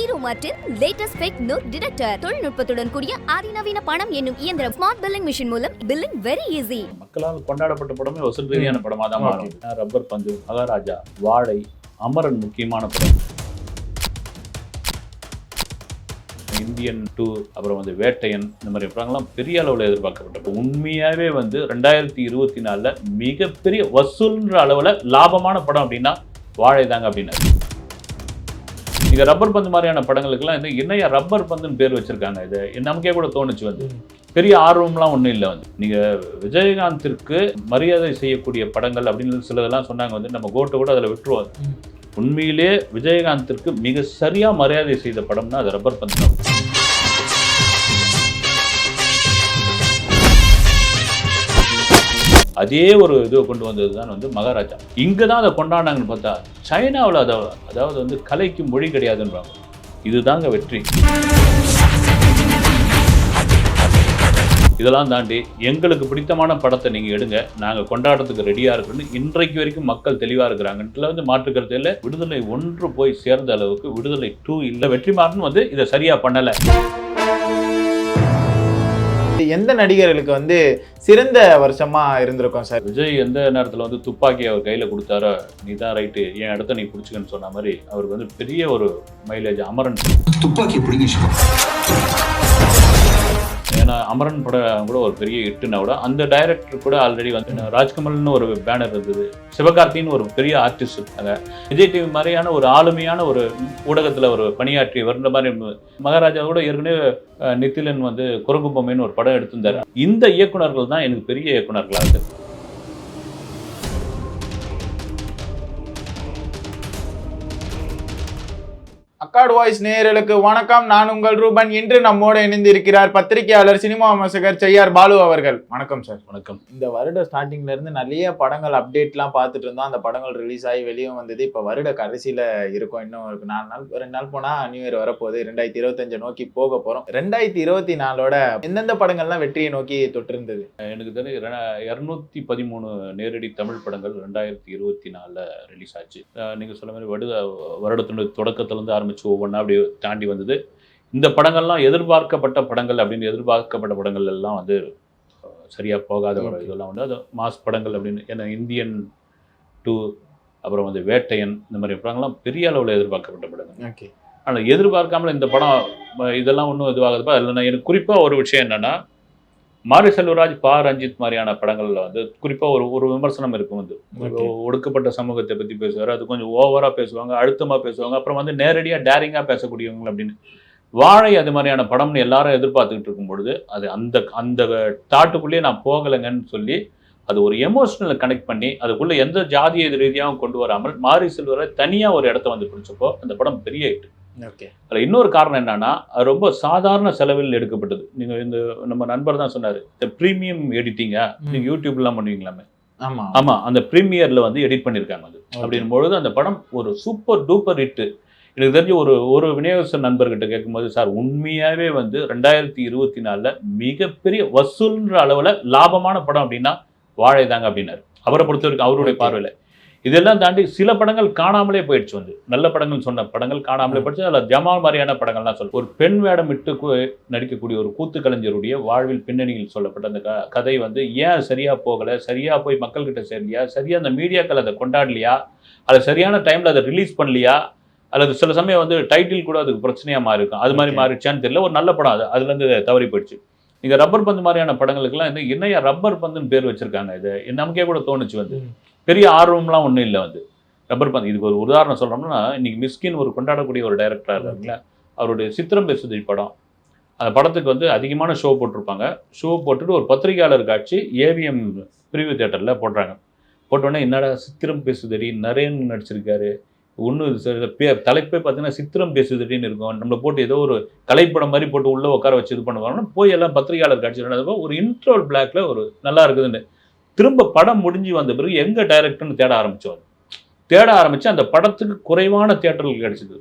ஈரோமாட்டின் latest fake note detector தொழில்நுட்பத்துடன் கூடிய அதிநவீன பணம் என்னும் இயந்திரம் ஸ்மார்ட் பில்லிங் மிஷின் மூலம் பில்லிங் வெரி ஈஸி மக்களால் கொண்டாடப்பட்ட படமே வசூல் ரீதியான படமாக தான் மாறும். ரப்பர் பந்து மகாராஜா வாழை அமரன் முக்கியமான படம். இந்தியன் டூ அப்புறம் வந்து வேட்டையன் இந்த மாதிரி படங்கள்லாம் பெரிய அளவில் எதிர்பார்க்கப்பட்டது உண்மையாகவே வந்து ரெண்டாயிரத்தி இருபத்தி நாலில் மிகப்பெரிய வசூல்ன்ற அளவில் லாபமான படம் அப்படின்னா வாழை தாங்க அப்படின்னாரு. இங்க ரப்பர் பந்து மாதிரியான படங்களுக்கெல்லாம் வந்து என்னையா ரப்பர் பந்துன்னு பேர் வச்சிருக்காங்க. இது நமக்கே கூட தோணுச்சு வந்து. பெரிய ஆர்வம்லாம் ஒன்றும் இல்லை வந்து. நீங்கள் விஜயகாந்திற்கு மரியாதை செய்யக்கூடிய படங்கள் அப்படின்னு சிலதெல்லாம் சொன்னாங்க வந்து நம்ம கோட்டை கூட அதில் விட்டுருவோம் உண்மையிலே விஜயகாந்திற்கு மிக சரியா மரியாதை செய்த படம்னா அது ரப்பர் பந்து தான். அதே ஒரு இது கொண்டு வந்தது தான் வந்து மகாராஜா. இங்கே தான் அதை கொண்டாடினாங்கன்னு பார்த்தா சைனாவில் அதை அதாவது வந்து கலைக்கு மொழி கிடையாதுன்றாங்க. இதுதாங்க வெற்றி. இதெல்லாம் தாண்டி எங்களுக்கு பிடித்தமான படத்தை நீங்கள் எடுங்க. நாங்கள் கொண்டாடுறதுக்கு ரெடியாக இருக்குன்னு இன்றைக்கு வரைக்கும் மக்கள் தெளிவாக இருக்கிறாங்கன்ட்டுல வந்து மாற்றுக்கிறது இல்லை. விடுதலை ஒன்று போய் சேர்ந்த அளவுக்கு விடுதலை டூ இல்லை. வெற்றிமாறன் வந்து இதை சரியாக பண்ணலை. எந்த நடிகர்களுக்கு வந்து சிறந்த வருஷமா இருந்திருக்கும் சார்? விஜய் எந்த நேரத்தில் வந்து துப்பாக்கி அவர் கையில் கொடுத்தாரோ நீ தான் ரைட்டு என் இடத்த நீ பிடிச்சிக்கன்னு சொன்ன மாதிரி அவருக்கு வந்து பெரிய ஒரு மைலேஜ் அமரன். துப்பாக்கி பிடிங்க அமரன் படம் கூட ஒரு பெரிய ஹிட்டுனா கூட அந்த டைரக்டர் கூட ஆல்ரெடி வந்து ராஜ்கமல்னு ஒரு பேனர் இருந்தது. சிவகார்த்தின்னு ஒரு பெரிய ஆர்டிஸ்ட் இருக்காங்க. விஜய் டிவி மாதிரியான ஒரு ஆளுமையான ஒரு ஊடகத்தில் ஒரு பணியாற்றி வருந்த மாதிரி மகாராஜா கூட ஏற்கனவே நித்திலன் வந்து குரங்கு பொம்மைன்னு ஒரு படம் எடுத்திருந்தாரு. இந்த இயக்குனர்கள் தான் எனக்கு பெரிய இயக்குனர்களாக இருக்குது அக்காடு வாய்ஸ் நேயர்களுக்கு வணக்கம். நான் உங்கள் ரூபன். இன்று நம்மோடு இணைந்து இருக்கிறார் பத்திரிகையாளர் சினிமா விமர்சகர் செய்யார் பாலு அவர்கள். வணக்கம் சார் வணக்கம். இந்த வருட ஸ்டார்டிங்ல இருந்து நிறைய படங்கள் அப்டேட்லாம் பார்த்துட்டு இருந்தோம். அந்த படங்கள் ரிலீஸ் ஆகி வெளியும் வந்தது. இப்போ வருட கடைசியில இருக்கும். இன்னும் ஒரு நாலு நாள் ரெண்டு நாள் போனா நியூ இயர் வரப்போகுது. ரெண்டாயிரத்தி இருபத்தஞ்சு நோக்கி போக போறோம். ரெண்டாயிரத்தி இருபத்தி நாலோட எந்தெந்த படங்கள்லாம் வெற்றியை நோக்கி தொட்டிருந்தது எனக்கு தெரிஞ்சு இரநூத்தி பதிமூணு நேரடி தமிழ் படங்கள் ரெண்டாயிரத்தி இருபத்தி நாலில் ரிலீஸ் ஆச்சு. அஹ் நீங்க சொன்ன மாதிரி வடு வருடத்தினுடைய தொடக்கத்திலேருந்து ஆரம்பிச்சு ஒவ்வொன்றா அப்படியே தாண்டி வந்தது. இந்த படங்கள்லாம் எதிர்பார்க்கப்பட்ட படங்கள் அப்படின்னு எதிர்பார்க்கப்பட்ட படங்கள் எல்லாம் வந்து அஹ், சரியா போகாத ஒரு. இதெல்லாம் வந்து அது மாஸ் படங்கள் அப்படின்னு ஏன்னா இந்தியன் டூ அப்புறம் வந்து வேட்டையன் இந்த மாதிரி படங்கள்லாம் பெரிய அளவில் எதிர்பார்க்கப்பட்ட படங்கள். ஓகே ஆனால் எதிர்பார்க்காமல் இந்த படம் இதெல்லாம் ஒன்றும் இதுவாகுதுப்பா அதில் நான் எனக்கு குறிப்பாக ஒரு விஷயம் என்னன்னா மாரி செல்வராஜ் பா. ரஞ்சித் மாதிரியான படங்கள்ல வந்து குறிப்பாக ஒரு ஒரு விமர்சனம் இருக்கும் வந்து. ஒடுக்கப்பட்ட சமூகத்தை பற்றி பேசுவார். அது கொஞ்சம் ஓவராக பேசுவாங்க அழுத்தமாக பேசுவாங்க. அப்புறம் வந்து நேரடியாக டேரிங்காக பேசக்கூடியவங்க அப்படின்னு. வாழை அது மாதிரியான படம்னு எல்லாரும் எதிர்பார்த்துக்கிட்டு இருக்கும் பொழுது அது அந்த அந்த தாட்டுக்குள்ளேயே நான் போகலைங்கன்னு சொல்லி அது ஒரு எமோஷனலை கனெக்ட் பண்ணி அதுக்குள்ள எந்த ஜாதிய ரீதியாகவும் கொண்டு வராமல் மாரி செல்வராஜ் தனியாக ஒரு இடத்த வந்து பிடிச்சப்போ அந்த படம் பெரிய ஹிட் ஓகே. அதில் இன்னொரு காரணம் என்னன்னா ரொம்ப சாதாரண செலவில் எடுக்கப்பட்டது. நீங்கள் இந்த நம்ம நண்பர் தான் சொன்னார் இந்த ப்ரீமியம் எடிட்டிங்கா நீங்கள் யூடியூப்லாம் பண்ணுவீங்களாமே? ஆமா. ஆமாம் அந்த ப்ரீமியரில் வந்து எடிட் பண்ணியிருக்காங்க அது. அப்படின் பொழுது அந்த படம் ஒரு சூப்பர் டூப்பர் ஹிட்டு எனக்கு தெரிஞ்ச ஒரு ஒரு விநியோகஸ்தர் நண்பர்கிட்ட கேட்கும்போது சார் உண்மையாகவே வந்து ரெண்டாயிரத்தி இருபத்தி நாலில் மிகப்பெரிய வசூல்ன்ற அளவில் லாபமான படம் அப்படின்னா வாழை தாங்க அப்படின்னாரு. அவரை பொறுத்த வரைக்கும் அவருடைய. பார்வையில். இதெல்லாம் தாண்டி சில படங்கள் காணாமலே போயிடுச்சு வந்து. நல்ல படங்கள் சொன்ன படங்கள் காணாமலே போயிடுச்சு. அதில் ஜமால் மாதிரியான படங்கள்லாம் சொல்ல ஒரு பெண் வேடம் விட்டு கு- நடிக்கக்கூடிய ஒரு கூத்து கலைஞருடைய வாழ்வில் பின்னணியில் சொல்லப்பட்ட அந்த க- கதை வந்து ஏன் சரியா போகலை? சரியா போய் மக்கள்கிட்ட சேரலையா? சரியா அந்த மீடியாக்கள் அதை கொண்டாடலையா? அதை சரியான டைம்ல அதை ரிலீஸ் பண்ணலையா? அல்லது சில சமயம் வந்து டைட்டில் கூட அதுக்கு பிரச்சனையா மாறி இருக்கும் அது மாதிரி Okay. மாறிச்சான்னு தெரியல. ஒரு நல்ல படம் அது. அதுல இருந்து தவறி போயிடுச்சு. நீங்க ரப்பர் பந்து மாதிரியான படங்களுக்கெல்லாம் வந்து என்னையா ரப்பர் பந்துன்னு பேர் வச்சிருக்காங்க இது. நமக்கே கூட தோணுச்சு வந்து. பெரிய ஆர்வம்லாம் ஒன்றும் இல்லை வந்து. ரப்பர் பந்து இதுக்கு ஒரு உதாரணம் சொல்றோம்னா இன்னைக்கு மிஸ்கின் ஒரு கொண்டாடக்கூடிய ஒரு டைரக்டராக இருக்காங்களா அவருடைய சித்திரம் பேசுதி படம். அந்த படத்துக்கு வந்து அதிகமான ஷோ போட்டிருப்பாங்க. ஷோ போட்டுட்டு ஒரு பத்திரிகையாளர் காட்சி ஏவிஎம் பிரிவு தேட்டரில் போடுறாங்க. போட்டோன்னே என்னடா சித்திரம் பேசுதடி? நரேன் நடிச்சிருக்காரு. ஒன்று பே தலைப்பே பார்த்தீங்கன்னா சித்திரம் பேசுதடின்னு இருக்கும். நம்மளை போட்டு ஏதோ ஒரு கலைப்படம் மாதிரி போட்டு உள்ளே உட்கார வச்சு இது பண்ணுவாங்கன்னா போய் எல்லாம் பத்திரிகையாளர் காட்சி ஒரு இன்ட்ரோல் பிளாக்ல ஒரு நல்லா இருக்குதுன்னு. திரும்ப படம் முடிஞ்சு வந்த பிறகு எங்க டைரக்டர்னு தேட ஆரம்பிச்சோம் தேட ஆரம்பிச்சு அந்த படத்துக்கு குறைவான தியேட்டர்கள் கிடைச்சது.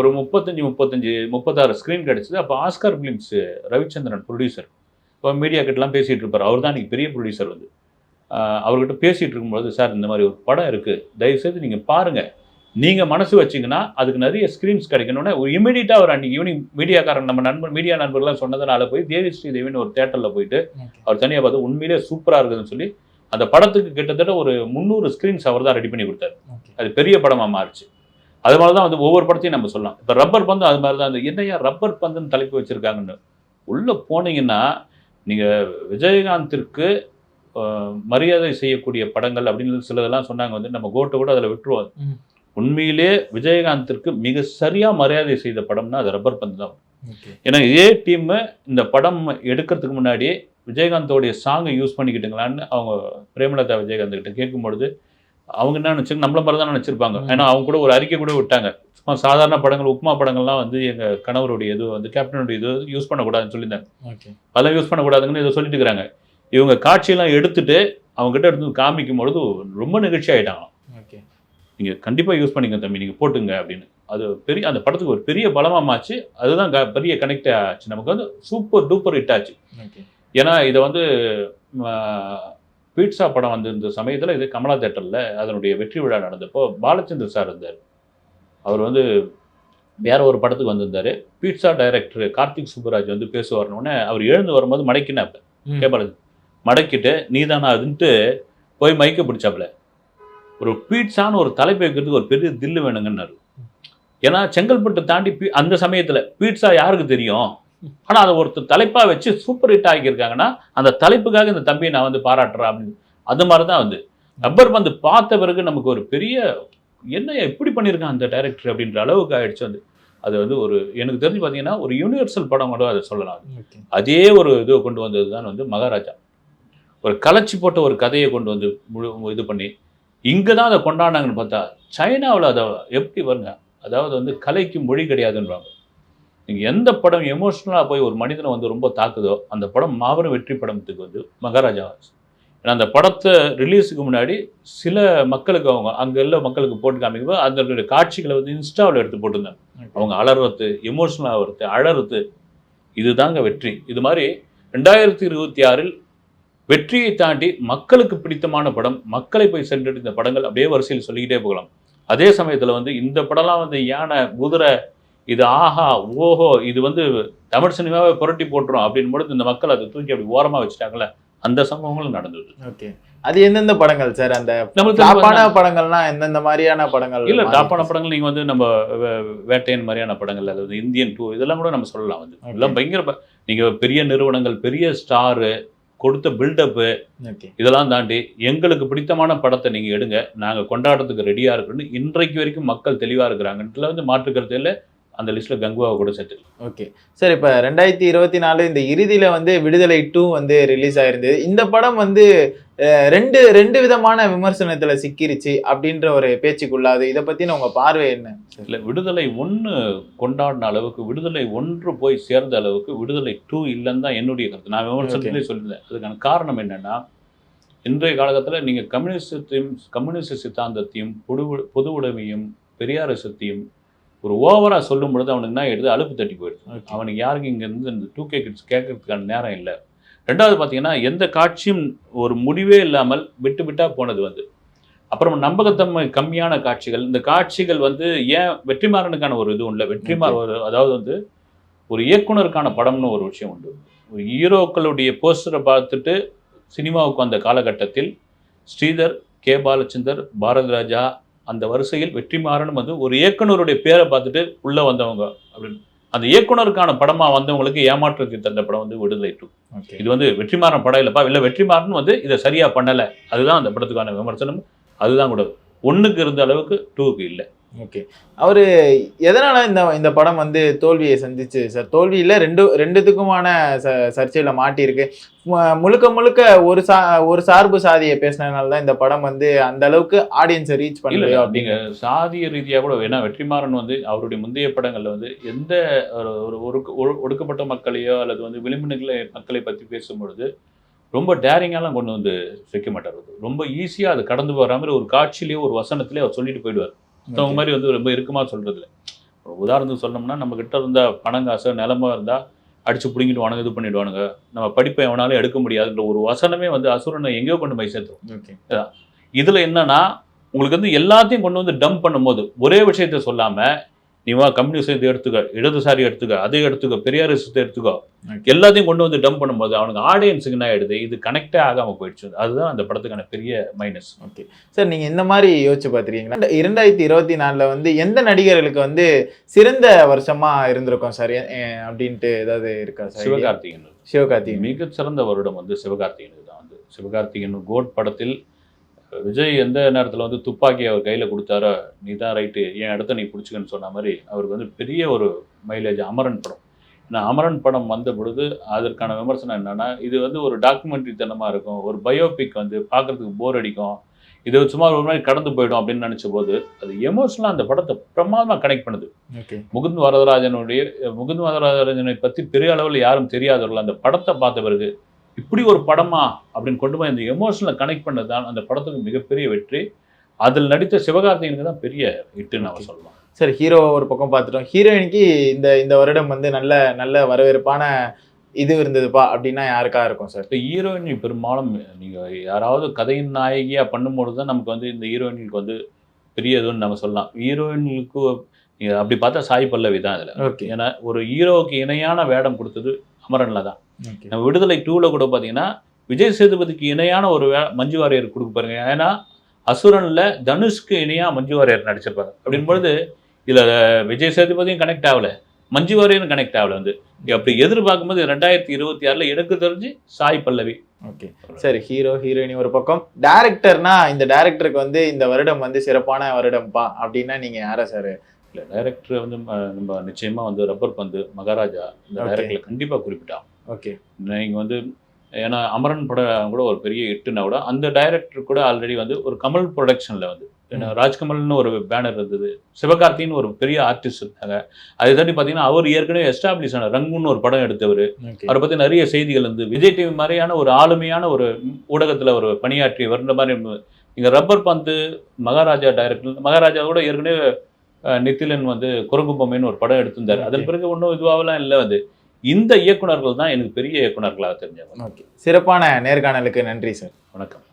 ஒரு முப்பத்தஞ்சு முப்பத்தஞ்சு முப்பத்தாறு ஸ்க்ரீன் கிடைச்சது. அப்போ ஆஸ்கார் ஃபிலிம்ஸ் ரவிச்சந்திரன் ப்ரொடியூசர் இப்போ மீடியா கிட்டலாம் பேசிகிட்டு இருப்பார். அவர் தான் இன்னைக்கு பெரிய ப்ரொடியூசர் வந்து. அவர்கிட்ட பேசிகிட்டு இருக்கும்போது சார் இந்த மாதிரி ஒரு படம் இருக்குது தயவுசெய்து நீங்கள் பாருங்கள் நீங்கள் மனசு வச்சீங்கன்னா அதுக்கு நிறைய ஸ்க்ரீன்ஸ் கிடைக்கணும்னா. ஒரு இமீடியட்டாக ஒரு அன்றைக்கி ஈவினிங் மீடியாக்காரன் நம்ம நண்பர் மீடியா நண்பர்கள்லாம் சொன்னதுனால போய் தேவி ஸ்ரீதேவின்னு ஒரு தேட்டரில் போயிட்டு அவர் தனியாக பார்த்து உண்மையிலே சூப்பராக இருக்குதுன்னு சொல்லி அந்த படத்துக்கு கிட்டத்தட்ட ஒரு முந்நூறு ஸ்க்ரீன்ஸ் அவர் தான் ரெடி பண்ணி கொடுத்தாரு. அது பெரிய படமாக மாறுச்சு. அது மாதிரி தான் வந்து ஒவ்வொரு படத்தையும் நம்ம சொல்லலாம். இப்போ ரப்பர் பந்து அது மாதிரி தான் அந்த என்னையா ரப்பர் பந்துன்னு தலைப்பு வச்சுருக்காங்கன்னு. உள்ளே போனீங்கன்னா நீங்கள் விஜயகாந்திற்கு மரியாதை செய்யக்கூடிய படங்கள் அப்படின்னு சிலதெல்லாம் சொன்னாங்க வந்து நம்ம கோட்டை கூட அதில் விட்டுருவோம். உண்மையிலே விஜயகாந்திற்கு மிக சரியாக மரியாதை செய்த படம்னா அது ரப்பர் பந்து தான் ஏன்னா இதே டீம் இந்த படம் எடுக்கிறதுக்கு முன்னாடி விஜயகாந்தோடைய சாங்கை யூஸ் பண்ணிக்கிட்டுங்களான்னு அவங்க பிரேமலதா விஜயகாந்த் கிட்ட கேட்கும்பொழுது அவங்க என்ன நினச்சி நம்மள மாதிரி தான் நினச்சிருப்பாங்க. ஏன்னா அவங்க கூட ஒரு அறிக்கை கூட விட்டாங்க. சும்மா சாதாரண படங்கள் உப்புமா படங்கள்லாம் வந்து எங்கள் கணவருடைய இது வந்து கேப்டனுடைய இது யூஸ் பண்ணக்கூடாதுன்னு சொல்லியிருந்தாங்க. அதெல்லாம் யூஸ் பண்ணக்கூடாதுன்னு இதை சொல்லிட்டு இருக்கிறாங்க. இவங்க காட்சியெல்லாம் எடுத்துட்டு அவங்க கிட்ட எடுத்து காமிக்கும் பொழுது ரொம்ப நிகழ்ச்சி ஆயிட்டாங்க ஓகே நீங்கள் கண்டிப்பாக யூஸ் பண்ணிங்க தம்பி நீங்கள் போட்டுங்க அப்படின்னு. அது பெரிய அந்த படத்துக்கு ஒரு பெரிய பலமாச்சு அதுதான் பெரிய கனெக்ட் ஆச்சு. நமக்கு வந்து சூப்பர் டூப்பர் ஹிட் ஆச்சு. ஓகே ஏன்னா இதை வந்து பீட்சா படம் வந்து இந்த சமயத்தில் இது கமலா தேட்டரில் அதனுடைய வெற்றி விழா நடந்தப்போ பாலச்சந்தர் சார் இருந்தார். அவர் வந்து வேற ஒரு படத்துக்கு வந்திருந்தார். பீட்சா டைரக்டர் கார்த்திக் சுப்புராஜ் வந்து பேசுவார்னோடனே அவர் எழுந்து வரும்போது மடக்கினாப்ப ம். கேபாலஜி மடக்கிட்டு நீதானா அதுன்ட்டு போய் மைக்க பிடிச்சாப்புல ஒரு பீட்சான்னு ஒரு தலைப்பு வைக்கிறதுக்கு ஒரு பெரிய தில்லு வேணுங்கன்னாரு. ஏன்னா செங்கல்பட்டு தாண்டி பீ- அந்த சமயத்தில் பீட்சா யாருக்கு தெரியும்? ஆனால் அதை ஒருத்தர் தலைப்பாக வச்சு சூப்பர் ஹிட் ஆகியிருக்காங்கன்னா அந்த தலைப்புக்காக இந்த தம்பியை நான் வந்து பாராட்டுறேன் அப்படின்னு. அது மாதிரி தான் வந்து. ரப்பர் பந்து பார்த்த பிறகு நமக்கு ஒரு பெரிய என்ன எப்படி பண்ணியிருக்கான் அந்த டைரக்டர் அப்படின்ற அளவுக்கு ஆயிடுச்சு வந்து. அது வந்து ஒரு எனக்கு தெரிஞ்சு பார்த்தீங்கன்னா ஒரு யூனிவர்சல் படம் கூட அதை சொல்லலாம் அதே. ஒரு இதை கொண்டு வந்தது தான் வந்து மகாராஜா. ஒரு கலைச்சி போட்ட ஒரு கதையை கொண்டு வந்து முழு இது பண்ணி இங்கே தான் அதை கொண்டாடினாங்கன்னு பார்த்தா சைனாவில் அதை எப்படி வருங்க அதாவது வந்து கலைக்கு மொழி கிடையாதுன்றாங்க. நீங்கள் எந்த படம் எமோஷ்னலாக போய் ஒரு மனிதனை வந்து ரொம்ப தாக்குதோ அந்த படம் மாபெரும் வெற்றி படத்துக்கு வந்து மகாராஜா. ஏன்னா அந்த படத்தை ரிலீஸுக்கு முன்னாடி சில மக்களுக்கு அவங்க அங்கே உள்ள மக்களுக்கு போட்டு காமிக்கும்போது அதனுடைய காட்சிகளை வந்து இன்ஸ்டாவில் எடுத்து போட்டிருந்தாங்க. அவங்க அலறது எமோஷனல் ஆகிறது அழறது இதுதாங்க வெற்றி. இது மாதிரி ரெண்டாயிரத்தி இருபத்தி ஆறில் வெற்றியை தாண்டி மக்களுக்கு பிடித்தமான படம் மக்களை போய் சென்றடைந்த படங்கள் அப்படியே வரிசையில் சொல்லிக்கிட்டே போகலாம். அதே சமயத்தில் வந்து இந்த படம்லாம் வந்து யானை குதிரை இது ஆஹா ஓஹோ இது வந்து தமிழ் சினிமாவை புரட்டி போட்டுரும் அப்படின்னு பொழுது இந்த மக்கள் அதை தூக்கி அப்படி ஓரமாக வச்சுட்டாங்கல்ல அந்த சம்பவங்களும் நடந்தது. ஓகே. அது எந்தெந்த படங்கள் சார்? அந்த டாப்பான படங்கள்னா எந்தெந்த மாதிரியான படங்கள் இல்ல டாப்பான? படங்கள் நீங்க வந்து நம்ம வேட்டையன் மாதிரியான படங்கள் அதாவது இந்தியன் டூ இதெல்லாம் கூட நம்ம சொல்லலாம் வந்து. இதெல்லாம் பயங்கர ப- நீங்க பெரிய நிறுவனங்கள் பெரிய ஸ்டாரு கொடுத்த பில்டப்பு ஓகே. இதெல்லாம் தாண்டி எங்களுக்கு பிடித்தமான படத்தை நீங்க எடுங்க. நாங்க கொண்டாடுறதுக்கு ரெடியா இருக்கணும்னு இன்றைக்கு வரைக்கும் மக்கள் தெளிவா இருக்கிறாங்கன்றதுல வந்து மாற்று கருத்து இல்லை. அந்த லிஸ்ட்ல கங்குவாவை கூட சேர்த்து ஓகே சார் இப்போ ரெண்டாயிரத்தி இருபத்தி நாலு இந்த இறுதியில வந்து விடுதலை டூ வந்து ரிலீஸ் ஆயிருந்தது. இந்த படம் வந்து ரெண்டு ரெண்டு விதமான விமர்சனத்துல சிக்கிருச்சு அப்படின்ற ஒரு பேச்சுக்குள்ளாது. இதை பத்தின உங்க பார்வை என்ன இல்ல விடுதலை ஒன்று கொண்டாடின அளவுக்கு விடுதலை ஒன்று போய் சேர்ந்த அளவுக்கு விடுதலை டூ இல்லைன்னு தான் என்னுடைய கருத்து. நான் விமர்சனத்திலே சொல்லியிருந்தேன். அதுக்கான காரணம் என்னன்னா இன்றைய காலகட்டத்தில் நீங்கள் கம்யூனிசத்தையும் கம்யூனிஸ்ட் சித்தாந்தத்தையும் பொது பொது உடைமையும் பெரியாரிசத்தையும் ஒரு ஓவராக சொல்லும் பொழுது அவனுக்கு என்ன எடுத்து அலுப்பு தட்டி போயிடுது. அவனுக்கு யாருக்கும் இங்கேருந்து இந்த டூ கே கிட்ஸ் கேட்கறதுக்கான நேரம் இல்லை. ரெண்டாவது பார்த்தீங்கன்னா எந்த காட்சியும் ஒரு முடிவே இல்லாமல் விட்டு விட்டா போனது வந்து. அப்புறம் நம்பகத்தன்மை கம்மியான காட்சிகள். இந்த காட்சிகள் வந்து ஏன் வெற்றிமாறனுக்கான ஒரு இது இல்லை வெற்றிமாறன் ஒரு அதாவது வந்து ஒரு இயக்குனருக்கான படம்னு ஒரு விஷயம் உண்டு. ஒரு ஹீரோக்களுடைய போஸ்டரை பார்த்துட்டு சினிமாவுக்கு வந்த காலகட்டத்தில் ஸ்ரீதர் கே. பாலச்சந்தர் பாரதி ராஜா அந்த வரிசையில் வெற்றிமாறன் வந்து ஒரு இயக்குனருடைய பேரை பார்த்துட்டு உள்ளே வந்தவங்க அப்படின்னு. அந்த இயக்குனருக்கான படமாக வந்தவங்களுக்கு ஏமாற்றத்தை தந்த படம் வந்து விடுதலை டூ இது வந்து வெற்றிமாறன் படம் இல்லைப்பா. இல்லை வெற்றிமாறன் வந்து இதை சரியா பண்ணலை. அதுதான் அந்த படத்துக்கான விமர்சனம். அதுதான் கூட ஒன்றுக்கு இருந்த அளவுக்கு டூக்கு இல்லை. ஓகே அவரு எதனால இந்த இந்த படம் வந்து தோல்வியை சந்திச்சு? சார் தோல்வியில ரெண்டு ரெண்டுத்துக்குமான ச சர்ச்சையில மாட்டியிருக்கு. முழுக்க முழுக்க ஒரு சா ஒரு சார்பு சாதியை பேசினதுனால தான் இந்த படம் வந்து அந்த அளவுக்கு ஆடியன்ஸை ரீச் நீங்க அப்படிங்க சாதிய ரீதியாக கூட ஏன்னா வெற்றிமாறன் வந்து அவருடைய முந்தைய படங்கள்ல வந்து எந்த ஒரு ஒரு ஒடுக்க- ஒடு- ஒடுக்கப்பட்ட மக்களையோ அல்லது வந்து விளிம்பு நிலை மக்களை பத்தி பேசும்பொழுது ரொம்ப டேரிங்காலாம் கொண்டு வந்து வைக்க மாட்டார். ரொம்ப ஈஸியா அது கடந்து போகிற மாதிரி ஒரு காட்சியிலேயே ஒரு வசனத்திலே அவர் சொல்லிட்டு போயிடுவார். மற்றவங்க மாதிரி வந்து ரொம்ப இறுக்கமா சொல்றது இல்லை உதாரணத்துக்கு சொன்னோம்னா நம்ம கிட்ட இருந்த பணம் காசு நிலமா இருந்தா அடிச்சு பிடிங்கிடுவானுங்க இது பண்ணிடுவானுங்க. நம்ம படிப்பை எவனாலும் எடுக்க முடியாதுன்ற ஒரு வசனமே வந்து அசுரனை எங்கேயோ கொண்டு போய் சேர்த்துரும். ஓகே. இதுல என்னன்னா உங்களுக்கு வந்து எல்லாத்தையும் கொண்டு வந்து டம்ப் பண்ணும்போது ஒரே விஷயத்த சொல்லாம நீ வா கம்யூனிஸ்ட் இது எடுத்துக்க இடதுசாரி எடுத்துக்க அதை எடுத்துக்க பெரியாரிசத்தை எடுத்துக்கோ. எல்லாத்தையும் கொண்டு வந்து டம்ப் பண்ணும்போது அவனுக்கு ஆடியன்ஸுக்கு என்ன ஆயிடுது? இது கனெக்டே ஆகாம போயிடுச்சு. அதுதான் அந்த படத்துக்கான பெரிய மைனஸ் ஓகே சார் நீங்க இந்த மாதிரி யோசிச்சு பார்த்துருக்கீங்களா? இரண்டாயிரத்தி இருபத்தி நாலுல வந்து எந்த நடிகர்களுக்கு வந்து சிறந்த வருஷமா இருந்திருக்கும் சார் அப்படின்ட்டு ஏதாவது இருக்கா சார் சிவகார்த்திகேயன். சிவகார்த்திகேயன். மிகச் சிறந்த வருடம் வந்து சிவகார்த்திகேயனுக்கு தான் வந்து. சிவகார்த்திகேயன் கோட் படத்தில் விஜய் எந்த நேரத்தில் வந்து துப்பாக்கி அவர் கையில் கொடுத்தாரோ நீ தான் ரைட்டு என் இடத்த நீ பிடிச்சிக்கன்னு சொன்ன மாதிரி அவருக்கு வந்து பெரிய ஒரு மைலேஜ் அமரன் படம். ஏன்னா அமரன் படம் வந்த பொழுது அதற்கான விமர்சனம் என்னன்னா இது வந்து ஒரு டாக்குமெண்ட்ரி தனமாக இருக்கும். ஒரு பயோபிக் வந்து பார்க்கறதுக்கு போர் அடிக்கும். இது சும்மா ஒரு மாதிரி கடந்து போயிடும் அப்படின்னு நினச்ச போது அது எமோஷனலாக அந்த படத்தை பிரமாதமாக கனெக்ட் பண்ணுது. முகுந்த் வரதராஜனுடைய முகுந்த் வரதராஜனை பற்றி பெரிய அளவில் யாரும் தெரியாதவர்கள் அந்த படத்தை பார்த்த பிறகு இப்படி ஒரு படமா அப்படின்னு கொண்டு போய் அந்த எமோஷனலை கனெக்ட் பண்ணது தான் அந்த படத்துக்கு மிகப்பெரிய வெற்றி. அதில் நடித்த சிவகார்த்திகனுக்கு தான் பெரிய ஹிட்டுன்னு நம்ம. சொல்லலாம். சார் ஹீரோ ஒரு பக்கம் பார்த்துட்டோம். ஹீரோயினுக்கு இந்த இந்த வருடம் வந்து நல்ல நல்ல வரவேற்பான இது இருந்ததுப்பா அப்படின்னா யாருக்கா இருக்கும் சார் இப்போ ஹீரோயின் பெரும்பாலும் நீங்கள் யாராவது கதையின் நாயகியாக பண்ணும்போது தான் நமக்கு வந்து இந்த ஹீரோயினுக்கு வந்து பெரிய இதுன்னு நம்ம சொல்லலாம். ஹீரோயினுக்கு நீங்க அப்படி பார்த்தா சாய் பல்லவி தான் ஓகே. ஏன்னா ஒரு ஹீரோவுக்கு இணையான வேடம் கொடுத்தது அமரனில் தான். விடுதலை டூவில் கூட பார்த்தீங்கன்னா விஜய் சேதுபதிக்கு இணையான ஒரு மஞ்சு வாரியர் கொடுக்க பாருங்க. ஏன்னா அசுரனில் தனுஷ்க்கு இணையாக மஞ்சு வாரியர் நடிச்சிருப்பாரு. அப்படின் பொழுது இதில் விஜய் சேதுபதியும் கனெக்ட் ஆகல. மஞ்சு வாரியரும் கனெக்ட் ஆகல வந்து. அப்படி எதிர்பார்க்கும்போது ரெண்டாயிரத்தி இருபத்தி ஆறில் எனக்கு தெரிஞ்சு சாய் பல்லவி. ஓகே சரி ஹீரோ ஹீரோயின் ஒரு பக்கம். டேரக்டர்னா இந்த டேரக்டருக்கு வந்து இந்த வருடம் வந்து சிறப்பான வருடம்ப்பா அப்படின்னா நீங்க யாரை சார் இல்லை டைரக்டர் வந்து நம்ம நிச்சயமாக வந்து ரப்பர் பந்து மகாராஜா இந்த. டைரக்டரில் கண்டிப்பாக குறிப்பிட்டான் ஓகே நீங்கள் வந்து ஏன்னா அமரன் படம் கூட ஒரு பெரிய ஹிட்டுனா கூட அந்த டைரக்டர் கூட ஆல்ரெடி வந்து ஒரு கமல் ப்ரொடக்ஷனில் வந்து ராஜ்கமல்னு ஒரு பேனர் இருந்தது. சிவகார்த்தின்னு ஒரு பெரிய ஆர்டிஸ்ட் இருந்தாங்க. அதை தாண்டி பார்த்தீங்கன்னா அவர் ஏற்கனவே எஸ்டாப்ளிஷ் ஆன ரங்குன்னு ஒரு படம் எடுத்தவர். அவரை பற்றி நிறைய செய்திகள் இருந்து விஜய் டிவி மாதிரியான ஒரு ஆளுமையான ஒரு ஊடகத்தில் ஒரு பணியாற்றி வருந்த மாதிரி. இங்க ரப்பர் பந்து மகாராஜா டைரக்டர் மகாராஜா கூட ஏற்கனவே நித்திலன் வந்து குரங்கு பொம்மைன்னு ஒரு படம் எடுத்திருந்தார். அதன். பிறகு ஒன்றும் இதுவாகலாம் இல்லை வந்து இந்த இயக்குனர்கள் தான் எனக்கு பெரிய இயக்குனர்களாக தெரிஞ்சவங்க. ஓகே. சிறப்பான நேர்காணலுக்கு நன்றி சார். வணக்கம்.